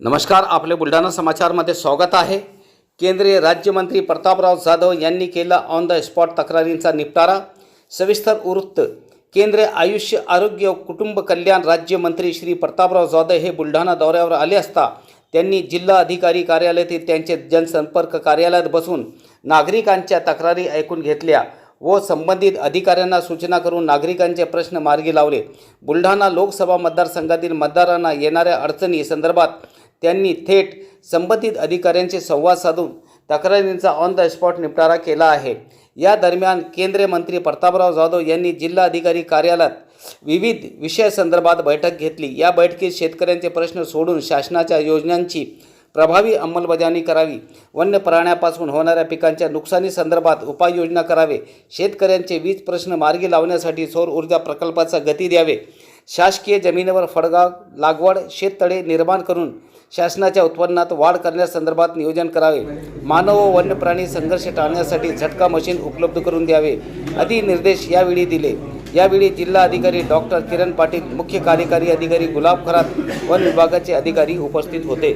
नमस्कार आपले बुलढाणा समाचारमध्ये स्वागत आहे. केंद्रीय राज्यमंत्री प्रतापराव जाधव यांनी केला ऑन द स्पॉट तक्रारींचा निपटारा. सविस्तर वृत्त केंद्रीय आयुष्य आरोग्य व कुटुंब कल्याण राज्यमंत्री श्री प्रतापराव जाधव हे बुलढाणा दौऱ्यावर आले असता त्यांनी जिल्हा अधिकारी कार्यालयातील त्यांचे जनसंपर्क कार्यालयात बसून नागरिकांच्या तक्रारी ऐकून घेतल्या व संबंधित अधिकाऱ्यांना सूचना करून नागरिकांचे प्रश्न मार्गी लावले. बुलढाणा लोकसभा मतदारसंघातील मतदारांना येणाऱ्या अडचणी संदर्भात त्यांनी थेट संबंधित अधिकाऱ्यांशी संवाद साधून तक्रारींचा ऑन द स्पॉट निपटारा केला आहे. या दरम्यान केंद्रीय मंत्री प्रतापराव जाधव यांनी जिल्हा अधिकारी कार्यालयात विविध विषयासंदर्भात बैठक घेतली. या बैठकीत शेतकऱ्यांचे प्रश्न सोडून शासनाच्या योजनांची प्रभावी अंमलबजावणी करावी. वन्य प्राण्यापासून होणाऱ्या पिकांच्या नुकसानीसंदर्भात उपाययोजना करावे. शेतकऱ्यांचे वीज प्रश्न मार्गी लावण्यासाठी सौर ऊर्जा प्रकल्पाचा गती द्यावे. शासकीय जमिनीवर फळगाव लागवड शेततळे निर्माण करून शासनाच्या उत्पन्नात वाढ करण्यासंदर्भात नियोजन करावे. मानव व वन्य प्राणी संघर्ष टाळण्यासाठी झटका मशीन उपलब्ध करून द्यावे आदी निर्देश यावेळी दिले. यावेळी जिल्हा अधिकारी डॉक्टर किरण पाटील मुख्य कार्यकारी अधिकारी गुलाब खरात वन विभागाचे अधिकारी उपस्थित होते.